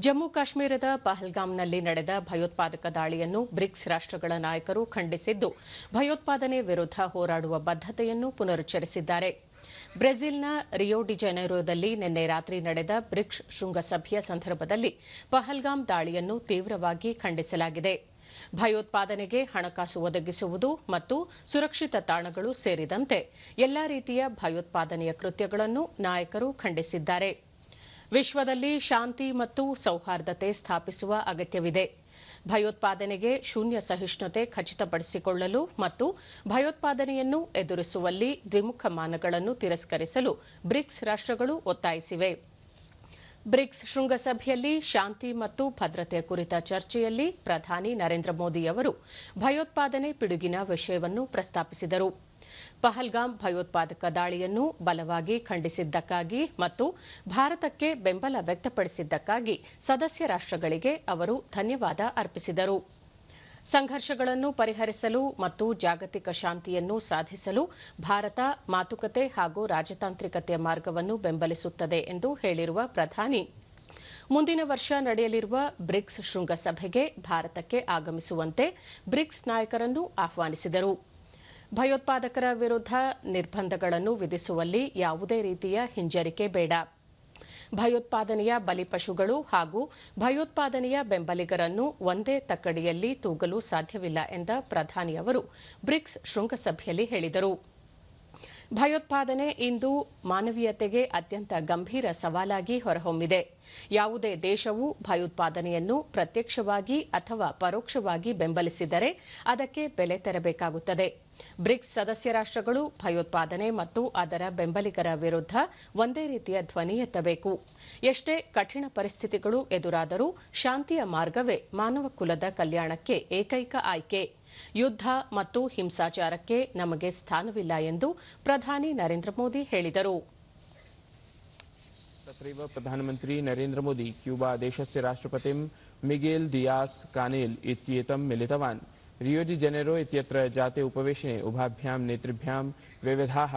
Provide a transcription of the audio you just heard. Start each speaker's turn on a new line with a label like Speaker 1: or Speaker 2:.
Speaker 1: ಜಮ್ಮು ಕಾಶ್ಮೀರದ ಪಹಲ್ಗಾಮ್ನಲ್ಲಿ ನಡೆದ ಭಯೋತ್ಪಾದಕ ದಾಳಿಯನ್ನು ಬ್ರಿಕ್ಸ್ ರಾಷ್ಟ್ರಗಳ ನಾಯಕರು ಖಂಡಿಸಿದ್ದು, ಭಯೋತ್ಪಾದನೆ ವಿರುದ್ಧ ಹೋರಾಡುವ ಬದ್ಧತೆಯನ್ನು ಪುನರುಚ್ಚರಿಸಿದ್ದಾರೆ. ಬ್ರೆಜಿಲ್ನ ರಿಯೋ ಡಿ ಜನೈರೋದಲ್ಲಿ ನಿನ್ನೆ ರಾತ್ರಿ ನಡೆದ ಬ್ರಿಕ್ಸ್ ಶೃಂಗಸಭೆಯ ಸಂದರ್ಭದಲ್ಲಿ ಪಹಲ್ಗಾಮ್ ದಾಳಿಯನ್ನು ತೀವ್ರವಾಗಿ ಖಂಡಿಸಲಾಗಿದೆ. ಭಯೋತ್ಪಾದನೆಗೆ ಹಣಕಾಸು ಒದಗಿಸುವುದು ಮತ್ತು ಸುರಕ್ಷಿತ ತಾಣಗಳು ಸೇರಿದಂತೆ ಎಲ್ಲಾ ರೀತಿಯ ಭಯೋತ್ಪಾದನೆಯ ಕೃತ್ಯಗಳನ್ನು ನಾಯಕರು ಖಂಡಿಸಿದ್ದಾರೆ. ವಿಶ್ವದಲ್ಲಿ ಶಾಂತಿ ಮತ್ತು ಸೌಹಾರ್ದತೆ ಸ್ಥಾಪಿಸುವ ಅಗತ್ಯವಿದೆ. ಭಯೋತ್ಪಾದನೆಗೆ ಶೂನ್ಯ ಸಹಿಷ್ಣುತೆ ಖಚಿತಪಡಿಸಿಕೊಳ್ಳಲು ಮತ್ತು ಭಯೋತ್ಪಾದನೆಯನ್ನು ಎದುರಿಸುವಲ್ಲಿ ದ್ವಿಮುಖ ಮಾನಗಳನ್ನು ತಿರಸ್ಕರಿಸಲು ಬ್ರಿಕ್ಸ್ ರಾಷ್ಟ್ರಗಳು ಒತ್ತಾಯಿಸಿವೆ. ಬ್ರಿಕ್ಸ್ ಶೃಂಗಸಭೆಯಲ್ಲಿ ಶಾಂತಿ ಮತ್ತು ಭದ್ರತೆ ಕುರಿತ ಚರ್ಚೆಯಲ್ಲಿ ಪ್ರಧಾನಿ ನರೇಂದ್ರ ಮೋದಿ ಅವರು ಭಯೋತ್ಪಾದನೆ ಪಿಡುಗಿನ ವಿಷಯವನ್ನು ಪ್ರಸ್ತಾಪಿಸಿದರು. ಪಹಲ್ಗಾಮ್ ಭಯೋತ್ಪಾದಕ ದಾಳಿಯನ್ನು ಬಲವಾಗಿ ಖಂಡಿಸಿದ್ದಕ್ಕಾಗಿ ಮತ್ತು ಭಾರತಕ್ಕೆ ಬೆಂಬಲ ವ್ಯಕ್ತಪಡಿಸಿದ್ದಕ್ಕಾಗಿ ಸದಸ್ಯ ರಾಷ್ಟ್ರಗಳಿಗೆ ಅವರು ಧನ್ಯವಾದ ಅರ್ಪಿಸಿದರು. ಸಂಘರ್ಷಗಳನ್ನು ಪರಿಹರಿಸಲು ಮತ್ತು ಜಾಗತಿಕ ಶಾಂತಿಯನ್ನು ಸಾಧಿಸಲು ಭಾರತ ಮಾತುಕತೆ ಹಾಗೂ ರಾಜತಾಂತ್ರಿಕತೆಯ ಮಾರ್ಗವನ್ನು ಬೆಂಬಲಿಸುತ್ತದೆ ಎಂದು ಹೇಳಿರುವ ಪ್ರಧಾನಿ. ಮುಂದಿನ ವರ್ಷ ನಡೆಯಲಿರುವ ಬ್ರಿಕ್ಸ್ ಶೃಂಗಸಭೆಗೆ ಭಾರತಕ್ಕೆ ಆಗಮಿಸುವಂತೆ ಬ್ರಿಕ್ಸ್ ನಾಯಕರನ್ನು ಆಹ್ವಾನಿಸಿದರು. ಭಯೋತ್ಪಾದಕರ ವಿರುದ್ಧ ನಿರ್ಬಂಧಗಳನ್ನು ವಿಧಿಸುವಲ್ಲಿ ಯಾವುದೇ ರೀತಿಯ ಹಿಂಜರಿಕೆ ಬೇಡ. ಭಯೋತ್ಪಾದನೆಯ ಬಲಿಪಶುಗಳು ಹಾಗೂ ಭಯೋತ್ಪಾದನೆಯ ಬೆಂಬಲಿಗರನ್ನು ಒಂದೇ ತಕ್ಕಡಿಯಲ್ಲಿ ತೂಗಲು ಸಾಧ್ಯವಿಲ್ಲ ಎಂದ ಪ್ರಧಾನಿ ಅವರು ಬ್ರಿಕ್ಸ್ ಶೃಂಗಸಭೆಯಲ್ಲಿ ಹೇಳಿದರು. ಭಯೋತ್ಪಾದನೆ ಇಂದು ಮಾನವೀಯತೆಗೆ ಅತ್ಯಂತ ಗಂಭೀರ ಸವಾಲಾಗಿ ಹೊರಹೊಮ್ಮಿದೆ. ಯಾವುದೇ ದೇಶವು ಭಯೋತ್ಪಾದನೆಯನ್ನು ಪ್ರತ್ಯಕ್ಷವಾಗಿ ಅಥವಾ ಪರೋಕ್ಷವಾಗಿ ಬೆಂಬಲಿಸಿದರೆ ಅದಕ್ಕೆ ಬೆಲೆ ತೆರಬೇಕಾಗುತ್ತದೆ. ಬ್ರಿಕ್ಸ್ ಸದಸ್ಯ ರಾಷ್ಟ್ರಗಳು ಭಯೋತ್ಪಾದನೆ ಮತ್ತು ಅದರ ಬೆಂಬಲಿಗರ ವಿರುದ್ಧ ಒಂದೇ ರೀತಿಯ ಧ್ವನಿ ಎತ್ತಬೇಕು ಎಷ್ಟೇ ಕಠಿಣ ಪರಿಸ್ಥಿತಿಗಳು ಎದುರಾದರೂ ಶಾಂತಿಯ ಮಾರ್ಗವೇ ಮಾನವ ಕುಲದ ಕಲ್ಯಾಣಕ್ಕೆ ಏಕೈಕ ಆಯ್ಕೆ ಯುದ್ಧ ಮತ್ತು ಹಿಂಸಾಚಾರಕ್ಕೆ ನಮಗೆ ಸ್ಥಾನವಿಲ್ಲ ಎಂದು ಪ್ರಧಾನಿ ನರೇಂದ್ರ ಮೋದಿ ಹೇಳಿದರು
Speaker 2: तत्रैव प्रधानमन्त्री नरेन्द्र मोदी क्यूबा देशस्य राष्ट्रपतिं मिगेल दियास कानेल इत्येतं मिलितवान् रियो जनेरो इत्यत्र जाते उपवेशने उभाभ्यां नेतृभ्यां विविधाः